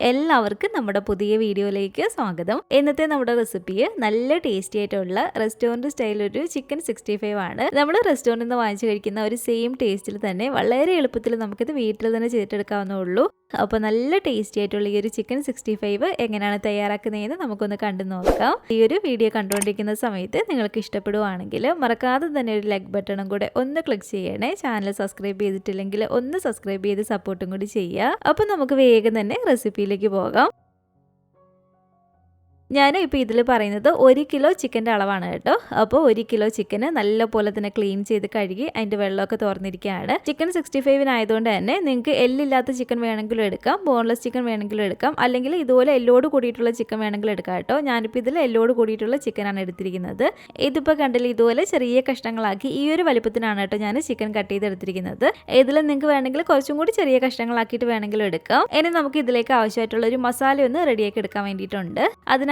എല്ലാവർക്കും നമ്മുടെ പുതിയ വീഡിയോയിലേക്ക് സ്വാഗതം. ഇന്നത്തെ നമ്മുടെ റെസിപ്പി നല്ല ടേസ്റ്റി ആയിട്ടുള്ള റെസ്റ്റോറന്റ് സ്റ്റൈൽ ഒരു ചിക്കൻ സിക്സ്റ്റി ഫൈവ് ആണ്. നമ്മൾ റെസ്റ്റോറന്റിൽ നിന്ന് വാങ്ങിച്ചു കഴിക്കുന്ന ഒരു സെയിം ടേസ്റ്റിൽ തന്നെ വളരെ എളുപ്പത്തിൽ നമുക്കിത് വീട്ടിൽ തന്നെ ചെയ്തെടുക്കാവുന്നേ ഉള്ളൂ. അപ്പോൾ നല്ല ടേസ്റ്റി ആയിട്ടുള്ള ഈ ഒരു ചിക്കൻ സിക്സ്റ്റി ഫൈവ് എങ്ങനെയാണ് തയ്യാറാക്കുന്നതെന്ന് നമുക്കൊന്ന് കണ്ടു നോക്കാം. ഈ ഒരു വീഡിയോ കണ്ടുകൊണ്ടിരിക്കുന്ന സമയത്ത് നിങ്ങൾക്ക് ഇഷ്ടപ്പെടുവാണെങ്കിൽ മറക്കാതെ തന്നെ ഒരു ലൈക്ക് ബട്ടണും കൂടെ ഒന്ന് ക്ലിക്ക് ചെയ്യണേ. ചാനൽ സബ്സ്ക്രൈബ് ചെയ്തിട്ടില്ലെങ്കിൽ ഒന്ന് സബ്സ്ക്രൈബ് ചെയ്ത് സപ്പോർട്ടും കൂടി ചെയ്യുക. അപ്പോൾ നമുക്ക് വേഗം തന്നെ റെസിപ്പിയിലേക്ക് പോകാം. ഞാൻ ഇപ്പോൾ ഇതിൽ പറയുന്നത് ഒരു കിലോ ചിക്കന്റെ അളവാണ് കേട്ടോ. അപ്പോൾ ഒരു കിലോ ചിക്കന് നല്ലപോലെ തന്നെ ക്ലീൻ ചെയ്ത് കഴുകി അതിന്റെ വെള്ളമൊക്കെ തുറന്നിരിക്കുകയാണ് ചിക്കൻ സിക്സ്റ്റി ഫൈവിനായതുകൊണ്ട് തന്നെ നിങ്ങൾക്ക് എല്ലില്ലാത്ത ചിക്കൻ വേണമെങ്കിലും എടുക്കാം ബോൺലെസ് ചിക്കൻ വേണമെങ്കിലും എടുക്കാം അല്ലെങ്കിൽ ഇതുപോലെ എല്ലോട് കൂടിയിട്ടുള്ള ചിക്കൻ വേണമെങ്കിലും എടുക്കാം കേട്ടോ. ഞാനിപ്പോൾ ഇതിൽ എല്ലോട് കൂടിയിട്ടുള്ള ചിക്കനാണ് എടുത്തിരിക്കുന്നത്. ഇതിപ്പോൾ കണ്ടില്ല ഇതുപോലെ ചെറിയ കഷ്ണങ്ങളാക്കി ഈ ഒരു വലിപ്പത്തിനാണ് കേട്ടോ ഞാൻ ചിക്കൻ കട്ട് ചെയ്തെടുത്തിരിക്കുന്നത്. ഇതിൽ നിങ്ങൾക്ക് വേണമെങ്കിൽ കുറച്ചും കൂടി ചെറിയ കഷ്ണങ്ങളാക്കിയിട്ട് വേണമെങ്കിലും എടുക്കാം. ഇനി നമുക്ക് ഇതിലേക്ക് ആവശ്യമായിട്ടുള്ള ഒരു മസാല ഒന്ന് റെഡിയാക്കി എടുക്കാൻ വേണ്ടിയിട്ടുണ്ട്.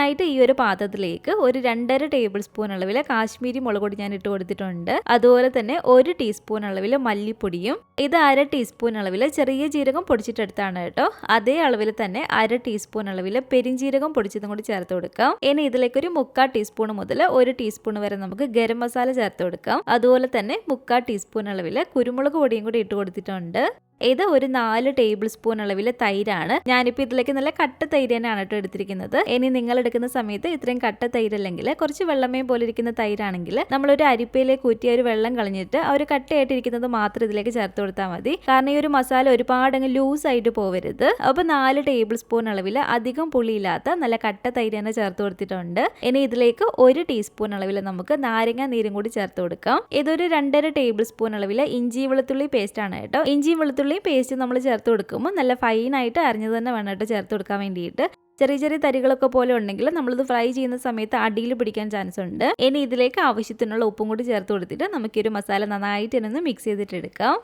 അതിനായിട്ട് ഈ ഒരു പാത്രത്തിലേക്ക് ഒരു രണ്ടര ടേബിൾ സ്പൂൺ അളവിൽ കാശ്മീരി മുളക് പൊടി ഞാൻ ഇട്ട് കൊടുത്തിട്ടുണ്ട്. അതുപോലെ തന്നെ ഒരു ടീസ്പൂൺ അളവിൽ മല്ലിപ്പൊടിയും ഇത് അര ടീസ്പൂൺ അളവിൽ ചെറിയ ജീരകം പൊടിച്ചിട്ടെടുത്താണ് കേട്ടോ. അതേ അളവിൽ തന്നെ അര ടീസ്പൂൺ അളവിൽ പെരിഞ്ജീരകം പൊടിച്ചതും കൂടി ചേർത്ത് കൊടുക്കാം. ഇനി ഇതിലേക്ക് ഒരു മുക്കാൽ ടീസ്പൂൺ മുതൽ ഒരു ടീസ്പൂൺ വരെ നമുക്ക് ഗരം മസാല ചേർത്ത് കൊടുക്കാം. അതുപോലെ തന്നെ മുക്കാൽ ടീസ്പൂൺ അളവിൽ കുരുമുളക് പൊടിയും കൂടി ഇട്ട് കൊടുത്തിട്ടുണ്ട്. ഇത് ഒരു നാല് ടേബിൾ സ്പൂൺ അളവിൽ തൈരാണ്. ഞാനിപ്പോൾ ഇതിലേക്ക് നല്ല കട്ട തൈര് തന്നെയാണ് കേട്ടോ എടുത്തിരിക്കുന്നത്. ഇനി നിങ്ങൾ എടുക്കുന്ന സമയത്ത് ഇത്രയും കട്ട തൈരല്ലെങ്കിൽ കുറച്ച് വെള്ളമേ പോലെ ഇരിക്കുന്ന തൈരാണെങ്കിൽ നമ്മളൊരു അരിപ്പയിലേക്ക് ഊറ്റിയ ഒരു വെള്ളം കളഞ്ഞിട്ട് ആ ഒരു കട്ടയായിട്ടിരിക്കുന്നത് മാത്രം ഇതിലേക്ക് ചേർത്ത് കൊടുത്താൽ മതി. കാരണം ഈ ഒരു മസാല ഒരുപാട് അങ്ങ് ലൂസ് ആയിട്ട് പോവരുത്. അപ്പോൾ നാല് ടേബിൾ സ്പൂൺ അളവിൽ അധികം പുളിയില്ലാത്ത നല്ല കട്ട തൈര് തന്നെ ചേർത്ത് കൊടുത്തിട്ടുണ്ട്. ഇനി ഇതിലേക്ക് ഒരു ടീസ്പൂൺ അളവിൽ നമുക്ക് നാരങ്ങ നീരും കൂടി ചേർത്ത് കൊടുക്കാം. ഇതൊരു രണ്ടര ടേബിൾ സ്പൂൺ അളവിൽ ഇഞ്ചി വെളുത്തുള്ളി പേസ്റ്റ് ആണ് കേട്ടോ. ഇഞ്ചി വെളുത്തുള്ളി പേസ്റ്റ് നമ്മൾ ചേർത്ത് കൊടുക്കുമ്പോൾ നല്ല ഫൈനായിട്ട് അരിഞ്ഞത് തന്നെ വേണം കേട്ടോ ചേർത്ത് കൊടുക്കാൻ വേണ്ടിയിട്ട്. ചെറിയ ചെറിയ തരികളൊക്കെ പോലെ ഉണ്ടെങ്കിൽ നമ്മളിത് ഫ്രൈ ചെയ്യുന്ന സമയത്ത് അടിയിൽ പിടിക്കാൻ ചാൻസ് ഉണ്ട്. ഇനി ഇതിലേക്ക് ആവശ്യത്തിനുള്ള ഉപ്പും കൂടി ചേർത്ത് കൊടുത്തിട്ട് നമുക്കൊരു മസാല നന്നായിട്ട് തന്നെ മിക്സ് ചെയ്തിട്ട് എടുക്കാം.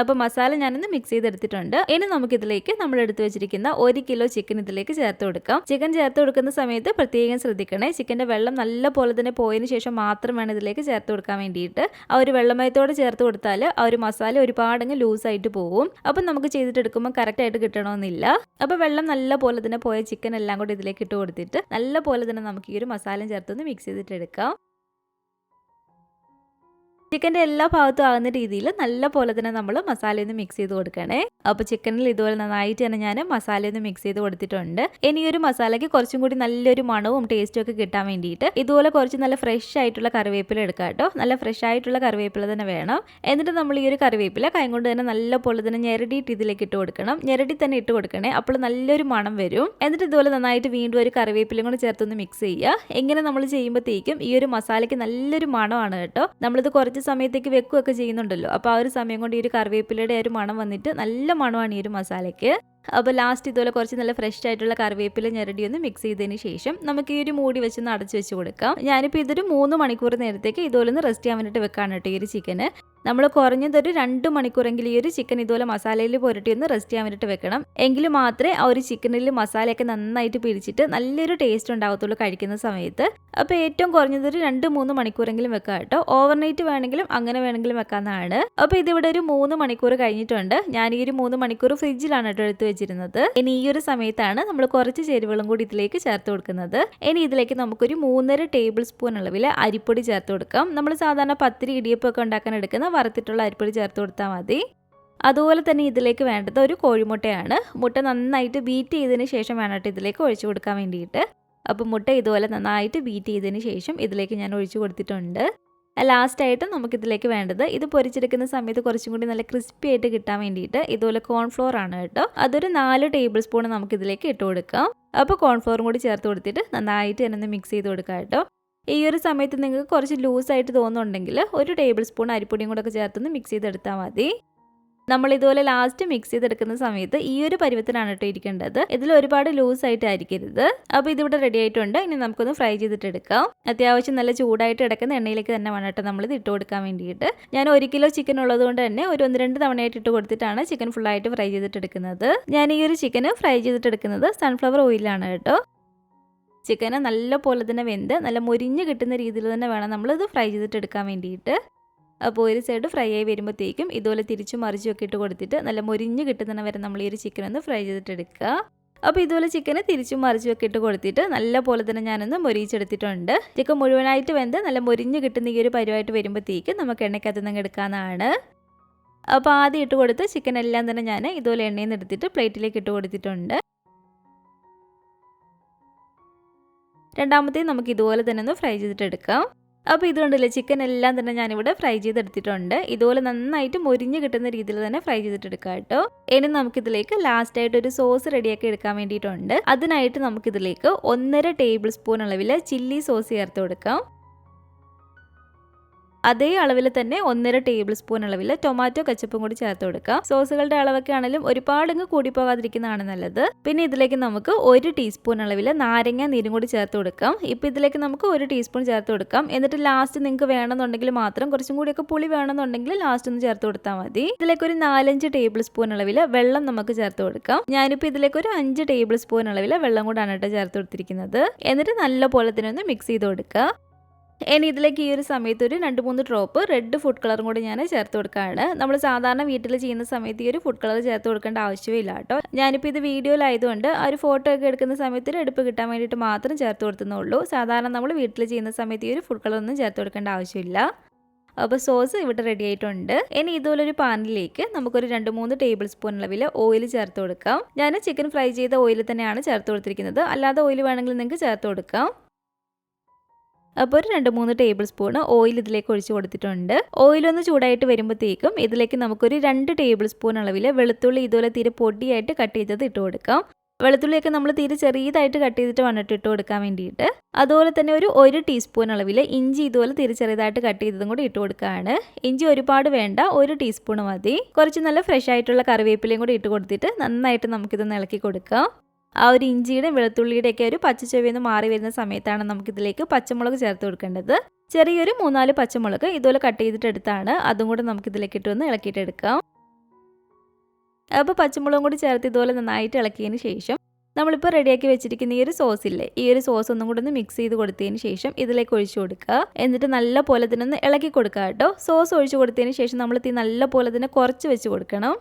അപ്പോൾ മസാല ഞാനൊന്ന് മിക്സ് ചെയ്തെടുത്തിട്ടുണ്ട്. ഇനി നമുക്ക് ഇതിലേക്ക് നമ്മൾ എടുത്തു വെച്ചിരിക്കുന്ന ഒരു കിലോ ചിക്കൻ ഇതിലേക്ക് ചേർത്ത് കൊടുക്കാം. ചിക്കൻ ചേർത്ത് കൊടുക്കുന്ന സമയത്ത് പ്രത്യേകം ശ്രദ്ധിക്കണേ ചിക്കന്റെ വെള്ളം നല്ല പോലെ തന്നെ പോയതിന് ശേഷം മാത്രം വേണം ഇതിലേക്ക് ചേർത്ത് കൊടുക്കാൻ വേണ്ടിയിട്ട്. ആ ഒരു വെള്ളമയത്തോടെ ചേർത്ത് കൊടുത്താൽ ആ ഒരു മസാല ഒരുപാടങ്ങ് ലൂസായിട്ട് പോകും. അപ്പം നമുക്ക് ചെയ്തിട്ട് എടുക്കുമ്പോൾ കറക്റ്റായിട്ട് കിട്ടണമെന്നില്ല. അപ്പോൾ വെള്ളം നല്ല പോലെ തന്നെ പോയ ചിക്കൻ എല്ലാം കൂടി ഇതിലേക്ക് ഇട്ട് കൊടുത്തിട്ട് നല്ല പോലെ തന്നെ നമുക്ക് ഈ ഒരു മസാലയും ചേർത്തൊന്ന് മിക്സ് ചെയ്തിട്ട് എടുക്കാം ചിക്കന്റെ എല്ലാ ഭാഗത്തും ആകുന്ന രീതിയിൽ നല്ല പോലെ തന്നെ നമ്മൾ മസാലയൊന്ന് മിക്സ് ചെയ്ത് കൊടുക്കണേ. അപ്പോൾ ചിക്കനിൽ ഇതുപോലെ നന്നായിട്ട് തന്നെ ഞാൻ മസാലയൊന്ന് മിക്സ് ചെയ്ത് കൊടുത്തിട്ടുണ്ട്. ഇനി ഒരു മസാലയ്ക്ക് കുറച്ചും കൂടി നല്ലൊരു മണവും ടേസ്റ്റും ഒക്കെ കിട്ടാൻ വേണ്ടിയിട്ട് ഇതുപോലെ കുറച്ച് നല്ല ഫ്രഷ് ആയിട്ടുള്ള കറിവേപ്പില എടുക്കാം കേട്ടോ. നല്ല ഫ്രഷ് ആയിട്ടുള്ള കറിവേപ്പില തന്നെ വേണം. എന്നിട്ട് നമ്മൾ ഈ ഒരു കറിവേപ്പില കൈ കൊണ്ട് തന്നെ നല്ല പോലെ തന്നെ ഞെരടിയിട്ട് ഇതിലേക്ക് ഇട്ട് കൊടുക്കണം. ഞെരടി തന്നെ ഇട്ട് കൊടുക്കണേ. അപ്പോൾ നല്ലൊരു മണം വരും. എന്നിട്ട് ഇതുപോലെ നന്നായിട്ട് വീണ്ടും ഒരു കറിവേപ്പിലയും കൂടി ചേർത്തൊന്ന് മിക്സ് ചെയ്യുക. എങ്ങനെ നമ്മൾ ചെയ്യുമ്പോഴത്തേക്കും ഈ ഒരു മസാലയ്ക്ക് നല്ലൊരു മണമാണ് കേട്ടോ. നമ്മളിത് കുറച്ച് കുറച്ച് സമയത്തേക്ക് വെക്കുകയൊക്കെ ചെയ്യുന്നുണ്ടല്ലോ. അപ്പോൾ ആ ഒരു സമയം കൊണ്ട് ഈ ഒരു കറിവേപ്പിലയുടെ ഒരു മണം വന്നിട്ട് നല്ല മണമാണ് ഈ ഒരു മസാലയ്ക്ക്. അപ്പോൾ ലാസ്റ്റ് ഇതുപോലെ കുറച്ച് നല്ല ഫ്രഷ് ആയിട്ടുള്ള കറിവേപ്പില ഞെരടി ഒന്ന് മിക്സ് ചെയ്തതിന് ശേഷം നമുക്ക് ഈ ഒരു മൂടി വെച്ച് അടച്ചു വെച്ച് കൊടുക്കാം. ഞാനിപ്പോൾ ഇതൊരു മൂന്ന് മണിക്കൂർ നേരത്തേക്ക് ഇതുപോലെ ഒന്ന് റെസ്റ്റ് ചെയ്യാൻ വേണ്ടിയിട്ട് വെക്കാണ് കേട്ടോ ഈ ഒരു ചിക്കന് നമ്മൾ കുറഞ്ഞതൊരു രണ്ട് മണിക്കൂറെങ്കിലും ഈ ഒരു ചിക്കൻ ഇതുപോലെ മസാലയിൽ പുരട്ടി ഒന്ന് റെസ്റ്റ് ചെയ്യാൻ വേണ്ടിയിട്ട് വെക്കണം. എങ്കിൽ മാത്രമേ ആ ഒരു ചിക്കനിൽ മസാലയൊക്കെ നന്നായിട്ട് പിടിച്ചിട്ട് നല്ലൊരു ടേസ്റ്റ് ഉണ്ടാകത്തുള്ളൂ കഴിക്കുന്ന സമയത്ത്. അപ്പോൾ ഏറ്റവും കുറഞ്ഞതൊരു രണ്ട് മൂന്ന് മണിക്കൂറെങ്കിലും വെക്കാം കേട്ടോ. ഓവർനൈറ്റ് വേണമെങ്കിലും അങ്ങനെ വേണമെങ്കിലും വെക്കാവുന്നതാണ്. അപ്പോൾ ഇതിവിടെ ഒരു മൂന്ന് മണിക്കൂർ കഴിഞ്ഞിട്ടുണ്ട്. ഞാൻ ഈ ഒരു മൂന്ന് മണിക്കൂർ ഫ്രിഡ്ജിലാണ് കേട്ടോ എടുത്ത് വെച്ചിരുന്നത്. ഇനി ഈ ഒരു സമയത്താണ് നമ്മൾ കുറച്ച് ചേരുവകളും കൂടി ഇതിലേക്ക് ചേർത്ത് കൊടുക്കുന്നത്. ഇനി ഇതിലേക്ക് നമുക്കൊരു മൂന്നര ടേബിൾ സ്പൂൺ അളവിൽ അരിപ്പൊടി ചേർത്ത് കൊടുക്കാം. നമ്മൾ സാധാരണ പത്തിരി ഇടിയപ്പൊക്കെ ഉണ്ടാക്കാൻ എടുക്കുന്ന വറുത്തിട്ടുള്ള അരിപ്പൊടി ചേർത്ത് കൊടുത്താൽ മതി. അതുപോലെ തന്നെ ഇതിലേക്ക് വേണ്ടത് ഒരു കോഴിമുട്ടയാണ്. മുട്ട നന്നായിട്ട് ബീറ്റ് ചെയ്തതിന് ശേഷം വേണം ഇതിലേക്ക് ഒഴിച്ചു കൊടുക്കാൻ വേണ്ടിയിട്ട്. അപ്പോൾ മുട്ട ഇതുപോലെ നന്നായിട്ട് ബീറ്റ് ചെയ്തതിന് ശേഷം ഇതിലേക്ക് ഞാൻ ഒഴിച്ചു കൊടുത്തിട്ടുണ്ട്. ലാസ്റ്റായിട്ട് നമുക്കിതിലേക്ക് വേണ്ടത് ഇത് പൊരിച്ചെടുക്കുന്ന സമയത്ത് കുറച്ചും കൂടി നല്ല ക്രിസ്പി ആയിട്ട് കിട്ടാൻ വേണ്ടിയിട്ട് ഇതുപോലെ കോൺഫ്ലോർ ആണ് കേട്ടോ. അതൊരു നാല് ടേബിൾ സ്പൂൺ നമുക്കിതിലേക്ക് ഇട്ട് കൊടുക്കാം. അപ്പോൾ കോൺഫ്ലോറും കൂടി ചേർത്ത് കൊടുത്തിട്ട് നന്നായിട്ട് തന്നെ മിക്സ് ചെയ്ത് കൊടുക്കാം കേട്ടോ. ഈ ഒരു സമയത്ത് നിങ്ങൾക്ക് കുറച്ച് ലൂസ് ആയിട്ട് തോന്നുന്നുണ്ടെങ്കിൽ ഒരു ടേബിൾ സ്പൂൺ അരിപ്പൊടിയും കൂടെ ഒക്കെ ചേർത്തൊന്ന് മിക്സ് ചെയ്തെടുത്താൽ മതി. നമ്മൾ ഇതുപോലെ ലാസ്റ്റ് മിക്സ് ചെയ്തെടുക്കുന്ന സമയത്ത് ഈ ഒരു പരുവത്തിലാണ് കേട്ടോ ഇരിക്കേണ്ടത്. ഇതിൽ ഒരുപാട് ലൂസ് ആയിട്ട് ആയിരിക്കരുത് അപ്പോൾ ഇതിവിടെ റെഡി ആയിട്ടുണ്ട്. ഇനി നമുക്കൊന്ന് ഫ്രൈ ചെയ്തിട്ട് എടുക്കാം അത്യാവശ്യം നല്ല ചൂടായിട്ട് കിടക്കുന്ന എണ്ണയിലേക്ക് തന്നെ വേണം കേട്ടോ ഇത് ഇട്ട് കൊടുക്കാൻ വേണ്ടിയിട്ട്. ഞാൻ ഒരു കിലോ ചിക്കൻ ഉള്ളതുകൊണ്ട് തന്നെ ഒരു ഒന്ന് രണ്ട് തവണയായിട്ട് ഇട്ട് കൊടുത്തിട്ടാണ് ചിക്കൻ ഫുള്ളായിട്ട് ഫ്രൈ ചെയ്തിട്ട് എടുക്കുന്നത് ഞാൻ ഈ ഒരു ചിക്കന് ഫ്രൈ ചെയ്തിട്ട് എടുക്കുന്നത് സൺഫ്ലവർ ഓയിലാണ് കേട്ടോ ചിക്കനെ നല്ല പോലെ തന്നെ വെന്ത് നല്ല മുരിഞ്ഞ് കിട്ടുന്ന രീതിയിൽ തന്നെ വേണം നമ്മൾ ഇത് ഫ്രൈ ചെയ്തിട്ട് എടുക്കാൻ വേണ്ടിയിട്ട്. അപ്പോൾ ഒരു സൈഡ് ഫ്രൈ ആയി വരുമ്പോഴത്തേക്കും ഇതുപോലെ തിരിച്ചു മറിച്ചും ഒക്കെ ഇട്ട് കൊടുത്തിട്ട് നല്ല മൊരിഞ്ഞ് കിട്ടുന്ന വരെ നമ്മൾ ഈ ഒരു ചിക്കൻ ഒന്ന് ഫ്രൈ ചെയ്തിട്ട് എടുക്കുക. അപ്പോൾ ഇതുപോലെ ചിക്കനെ തിരിച്ചും മറിച്ചും ഒക്കെ ഇട്ട് കൊടുത്തിട്ട് നല്ല പോലെ തന്നെ ഞാനൊന്ന് മൊരിച്ചെടുത്തിട്ടുണ്ട്. ചിക്കൻ മുഴുവനായിട്ട് വെന്ത് നല്ല മൊരിഞ്ഞ് കിട്ടുന്ന ഈ ഒരു പരിവായിട്ട് വരുമ്പോഴത്തേക്കും നമുക്ക് എണ്ണയ്ക്കകത്ത് നിന്ന് എടുക്കാവുന്നതാണ്. അപ്പോൾ ആദ്യം ഇട്ട് കൊടുത്ത് ചിക്കൻ എല്ലാം തന്നെ ഞാൻ ഇതുപോലെ എണ്ണയിൽ എടുത്തിട്ട് പ്ലേറ്റിലേക്ക് ഇട്ട് കൊടുത്തിട്ടുണ്ട്. രണ്ടാമത്തേത് നമുക്ക് ഇതുപോലെ തന്നെ ഒന്ന് ഫ്രൈ ചെയ്തിട്ട് എടുക്കാം. അപ്പോൾ ഇതുകൊണ്ടല്ലേ കണ്ടില്ലേ ചിക്കൻ എല്ലാം തന്നെ ഞാനിവിടെ ഫ്രൈ ചെയ്തെടുത്തിട്ടുണ്ട്. ഇതുപോലെ നന്നായിട്ട് മുരിഞ്ഞ് കിട്ടുന്ന രീതിയിൽ തന്നെ ഫ്രൈ ചെയ്തിട്ടെടുക്കുക കേട്ടോ. ഇനി നമുക്കിതിലേക്ക് ലാസ്റ്റ് ആയിട്ട് ഒരു സോസ് റെഡിയാക്കി എടുക്കാൻ വേണ്ടിയിട്ടുണ്ട്. അതിനായിട്ട് നമുക്കിതിലേക്ക് ഒന്നര ടേബിൾ സ്പൂൺ അളവിൽ ചില്ലി സോസ് ചേർത്ത് കൊടുക്കാം. അതേ അളവിൽ തന്നെ ഒന്നര ടേബിൾ സ്പൂൺ അളവിൽ ടൊമാറ്റോ കച്ചപ്പും കൂടി ചേർത്ത് കൊടുക്കാം സോസുകളുടെ അളവൊക്കെ ആണെങ്കിലും ഒരുപാട് അങ്ങ് കൂടിപ്പോകാതിരിക്കുന്നതാണ് നല്ലത്. പിന്നെ ഇതിലേക്ക് നമുക്ക് ഒരു ടീസ്പൂൺ അളവിൽ നാരങ്ങ നീരും കൂടി ചേർത്ത് കൊടുക്കാം. ഇപ്പം ഇതിലേക്ക് നമുക്ക് ഒരു ടീസ്പൂൺ ചേർത്ത് കൊടുക്കാം. എന്നിട്ട് ലാസ്റ്റ് നിങ്ങൾക്ക് വേണമെന്നുണ്ടെങ്കിൽ മാത്രം കുറച്ചും കൂടിയൊക്കെ പുളി വേണമെന്നുണ്ടെങ്കിൽ ലാസ്റ്റ് ഒന്ന് ചേർത്ത് കൊടുത്താൽ മതി. ഇതിലേക്ക് ഒരു നാലഞ്ച് ടേബിൾ സ്പൂൺ അളവിൽ വെള്ളം നമുക്ക് ചേർത്ത് കൊടുക്കാം. ഞാനിപ്പോൾ ഇതിലേക്ക് ഒരു അഞ്ച് ടേബിൾ സ്പൂൺ അളവിൽ വെള്ളം കൂടാണ് ചേർത്ത് കൊടുത്തിരിക്കുന്നത്. എന്നിട്ട് നല്ല പോലെ തന്നെ ഒന്ന് മിക്സ് ചെയ്ത് കൊടുക്കുക. ഇനി ഇതിലേക്ക് ഈ ഒരു സമയത്ത് ഒരു രണ്ട് മൂന്ന് ഡ്രോപ്പ് റെഡ് ഫുഡ് കളറും കൂടി ഞാൻ ചേർത്ത് കൊടുക്കുകയാണ് നമ്മൾ സാധാരണ വീട്ടിൽ ചെയ്യുന്ന സമയത്ത് ഈ ഒരു ഫുഡ് കളർ ചേർത്ത് കൊടുക്കേണ്ട ആവശ്യമില്ല കേട്ടോ. ഞാനിപ്പോൾ ഇത് വീഡിയോയിലായതുകൊണ്ട് ആ ഒരു ഫോട്ടോ ഒക്കെ എടുക്കുന്ന സമയത്ത് ഒരു എടുപ്പ് കിട്ടാൻ വേണ്ടിയിട്ട് മാത്രം ചേർത്ത് കൊടുത്തുന്നുള്ളൂ. സാധാരണ നമ്മൾ വീട്ടിൽ ചെയ്യുന്ന സമയത്ത് ഈ ഒരു ഫുഡ് കളർ ഒന്നും ചേർത്ത് കൊടുക്കേണ്ട ആവശ്യമില്ല. അപ്പോൾ സോസ് ഇവിടെ റെഡി ആയിട്ടുണ്ട്. ഇനി ഇതുപോലൊരു പാനിലേക്ക് നമുക്കൊരു രണ്ട് മൂന്ന് ടേബിൾ സ്പൂൺ അളവിൽ ഓയിൽ ചേർത്ത് കൊടുക്കാം. ഞാൻ ചിക്കൻ ഫ്രൈ ചെയ്ത ഓയിൽ തന്നെയാണ് ചേർത്ത് കൊടുത്തിരിക്കുന്നത്. അല്ലാതെ ഓയിൽ വേണമെങ്കിൽ നിങ്ങൾക്ക് ചേർത്ത് കൊടുക്കാം. അപ്പോൾ ഒരു രണ്ട് മൂന്ന് ടേബിൾ സ്പൂൺ ഓയിൽ ഇതിലേക്ക് ഒഴിച്ച് കൊടുത്തിട്ടുണ്ട്. ഓയിൽ ഒന്ന് ചൂടായിട്ട് വരുമ്പോഴത്തേക്കും ഇതിലേക്ക് നമുക്കൊരു രണ്ട് ടേബിൾ സ്പൂൺ അളവിൽ വെളുത്തുള്ളി ഇതുപോലെ തീരെ പൊടിയായിട്ട് കട്ട് ചെയ്തത് ഇട്ട് കൊടുക്കാം. വെളുത്തുള്ളിയൊക്കെ നമ്മൾ തീരെ ചെറിയതായിട്ട് കട്ട് ചെയ്തിട്ട് വന്നിട്ട് ഇട്ട് കൊടുക്കാൻ വേണ്ടിയിട്ട് അതുപോലെ തന്നെ ഒരു ഒരു ടീസ്പൂൺ അളവിൽ ഇഞ്ചി ഇതുപോലെ തീരെ ചെറിയതായിട്ട് കട്ട് ചെയ്തതും കൂടി ഇട്ട് കൊടുക്കുകയാണ് ഇഞ്ചി ഒരുപാട് വേണ്ട ഒരു ടീസ്പൂൺ മതി. കുറച്ച് നല്ല ഫ്രഷ് ആയിട്ടുള്ള കറിവേപ്പിലയും കൂടി ഇട്ട് കൊടുത്തിട്ട് നന്നായിട്ട് നമുക്കിതൊന്ന് ഇളക്കി കൊടുക്കാം. ആ ഒരു ഇഞ്ചിയുടെ വെളുത്തുള്ളിയുടെ ഒക്കെ ഒരു പച്ചച്ചൊവ്വന്ന് മാറി വരുന്ന സമയത്താണ് നമുക്കിതിലേക്ക് പച്ചമുളക് ചേർത്ത് കൊടുക്കേണ്ടത്. ചെറിയൊരു മൂന്നാൽ പച്ചമുളക് ഇതുപോലെ കട്ട് ചെയ്തിട്ട് എടുത്താണ് അതും കൂടെ നമുക്കിതിലേക്ക് ഇട്ടൊന്ന് ഇളക്കിയിട്ട് എടുക്കാം അപ്പോൾ പച്ചമുളകും കൂടി ചേർത്ത് ഇതുപോലെ നന്നായിട്ട് ഇളക്കിയതിന് ശേഷം നമ്മളിപ്പോൾ റെഡിയാക്കി വെച്ചിരിക്കുന്ന ഈ ഒരു സോസ് ഇല്ലേ ഈ ഒരു സോസ് ഒന്നും കൂടെ ഒന്ന് മിക്സ് ചെയ്ത് കൊടുത്തതിന് ശേഷം ഇതിലേക്ക് ഒഴിച്ചു കൊടുക്കുക. എന്നിട്ട് നല്ല പോലെ തന്നെ ഒന്ന് ഇളക്കി കൊടുക്കുക കേട്ടോ. സോസ് ഒഴിച്ചു കൊടുത്തതിന് ശേഷം നമ്മൾ തീ നല്ല പോലെ തന്നെ കുറച്ച് വെച്ച് കൊടുക്കണം.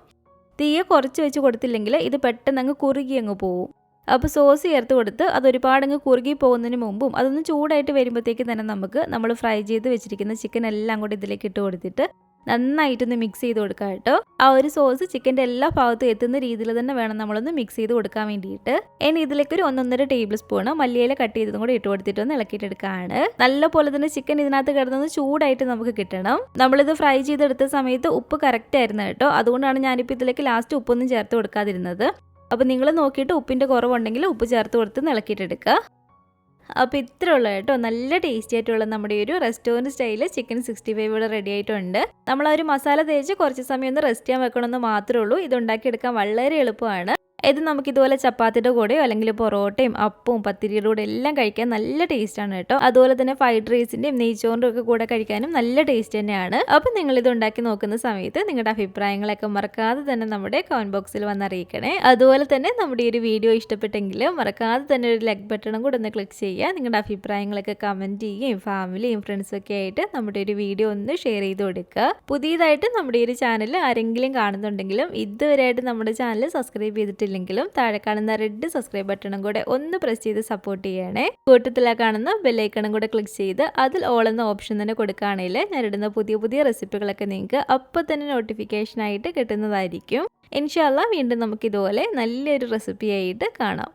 തീയെ കുറച്ച് വെച്ച് കൊടുത്തില്ലെങ്കിൽ ഇത് പെട്ടെന്ന് അങ്ങ് കുറുകി അങ്ങ് പോവും. അപ്പോൾ സോസ് ചേർത്ത് കൊടുത്ത് അത് ഒരുപാട് അങ്ങ് കുറുകി പോകുന്നതിന് മുമ്പും അതൊന്ന് ചൂടായിട്ട് വരുമ്പോഴത്തേക്ക് തന്നെ നമുക്ക് നമ്മൾ ഫ്രൈ ചെയ്ത് വെച്ചിരിക്കുന്ന ചിക്കൻ എല്ലാം കൂടി ഇതിലേക്ക് ഇട്ട് കൊടുത്തിട്ട് നന്നായിട്ടൊന്ന് മിക്സ് ചെയ്ത് കൊടുക്കുക കേട്ടോ. ആ ഒരു സോസ് ചിക്കന്റെ എല്ലാ ഭാഗത്തും എത്തുന്ന രീതിയിൽ തന്നെ വേണം നമ്മളൊന്ന് മിക്സ് ചെയ്ത് കൊടുക്കാൻ വേണ്ടിയിട്ട്. ഇനി ഇതിലേക്ക് ഒരു ഒന്നൊന്നര ടേബിൾ സ്പൂൺ മല്ലിയില കട്ട് ചെയ്തതും കൂടി ഇട്ട് കൊടുത്തിട്ട് ഒന്ന് ഇളക്കിയിട്ടെടുക്കുകയാണ് നല്ല പോലെ തന്നെ ചിക്കൻ ഇതിനകത്ത് കിടന്നത് ചൂടായിട്ട് നമുക്ക് കിട്ടണം. നമ്മളിത് ഫ്രൈ ചെയ്തെടുത്ത സമയത്ത് ഉപ്പ് കറക്റ്റ് ആയിരുന്നു കേട്ടോ. അതുകൊണ്ടാണ് ഞാനിപ്പോൾ ഇതിലേക്ക് ലാസ്റ്റ് ഉപ്പൊന്നും ചേർത്ത് കൊടുക്കാതിരുന്നത്. അപ്പോൾ നിങ്ങൾ നോക്കിയിട്ട് ഉപ്പിന്റെ കുറവുണ്ടെങ്കിൽ ഉപ്പ് ചേർത്ത് കൊടുത്ത് ഇളക്കിയിട്ടെടുക്കുക. അപ്പോൾ ഇത്ര ഉള്ളു കേട്ടോ. നല്ല ടേസ്റ്റി ആയിട്ടുള്ള നമ്മുടെ ഒരു റെസ്റ്റോറന്റ് സ്റ്റൈലിൽ ചിക്കൻ സിക്സ്റ്റി ഫൈവ് ഇവിടെ റെഡി ആയിട്ടുണ്ട്. നമ്മൾ ആ ഒരു മസാല തേച്ച് കുറച്ച് സമയം ഒന്ന് റെസ്റ്റ് ചെയ്യാൻ വെക്കണമെന്ന് മാത്രമേ ഉള്ളൂ. ഇത് ഉണ്ടാക്കിയെടുക്കാൻ വളരെ എളുപ്പമാണ്. ഇത് നമുക്ക് ഇതുപോലെ ചപ്പാത്തിയുടെ കൂടെയോ അല്ലെങ്കിൽ പൊറോട്ടയും അപ്പവും പത്തിരിയുടെ കൂടെ എല്ലാം കഴിക്കാൻ നല്ല ടേസ്റ്റാണ് കേട്ടോ. അതുപോലെ തന്നെ ഫ്രൈഡ് റൈസിന്റെയും നെയ്ച്ചോറിന്റെ ഒക്കെ കൂടെ കഴിക്കാനും നല്ല ടേസ്റ്റ് തന്നെയാണ്. അപ്പം നിങ്ങൾ ഇത് ഉണ്ടാക്കി നോക്കുന്ന സമയത്ത് നിങ്ങളുടെ അഭിപ്രായങ്ങളൊക്കെ മറക്കാതെ തന്നെ നമ്മുടെ കമന്റ് ബോക്സിൽ വന്ന് അറിയിക്കണേ. അതുപോലെ തന്നെ നമ്മുടെ ഈ ഒരു വീഡിയോ ഇഷ്ടപ്പെട്ടെങ്കിൽ മറക്കാതെ തന്നെ ഒരു ലൈക്ക് ബട്ടണും കൂടെ ഒന്ന് ക്ലിക്ക് ചെയ്യുക. നിങ്ങളുടെ അഭിപ്രായങ്ങളൊക്കെ കമന്റ് ചെയ്യുകയും ഫാമിലിയും ഫ്രണ്ട്സൊക്കെ ആയിട്ട് നമ്മുടെ ഒരു വീഡിയോ ഒന്ന് ഷെയർ ചെയ്ത് കൊടുക്കുക. പുതിയതായിട്ട് നമ്മുടെ ഈ ഒരു ചാനൽ ആരെങ്കിലും കാണുന്നുണ്ടെങ്കിലും ഇതുവരെയായിട്ട് നമ്മുടെ ചാനൽ സബ്സ്ക്രൈബ് ചെയ്തിട്ടില്ലെങ്കിൽ ഇല്ലെങ്കിലും താഴെ കാണുന്ന റെഡ് സബ്സ്ക്രൈബ് ബട്ടണും കൂടെ ഒന്ന് പ്രസ് ചെയ്ത് സപ്പോർട്ട് ചെയ്യണേ. കൂട്ടത്തിലാ കാണുന്ന ബെല്ലൈക്കണും കൂടെ ക്ലിക്ക് ചെയ്ത് അതിൽ ഓൾ എന്ന ഓപ്ഷൻ തന്നെ കൊടുക്കുകയാണെങ്കിൽ ഞാൻ ഇടുന്ന പുതിയ പുതിയ റെസിപ്പികളൊക്കെ നിങ്ങൾക്ക് അപ്പോൾ തന്നെ നോട്ടിഫിക്കേഷൻ ആയിട്ട് കിട്ടുന്നതായിരിക്കും. ഇൻഷാല്ല വീണ്ടും നമുക്ക് ഇതുപോലെ നല്ലൊരു റെസിപ്പി ആയിട്ട് കാണാം.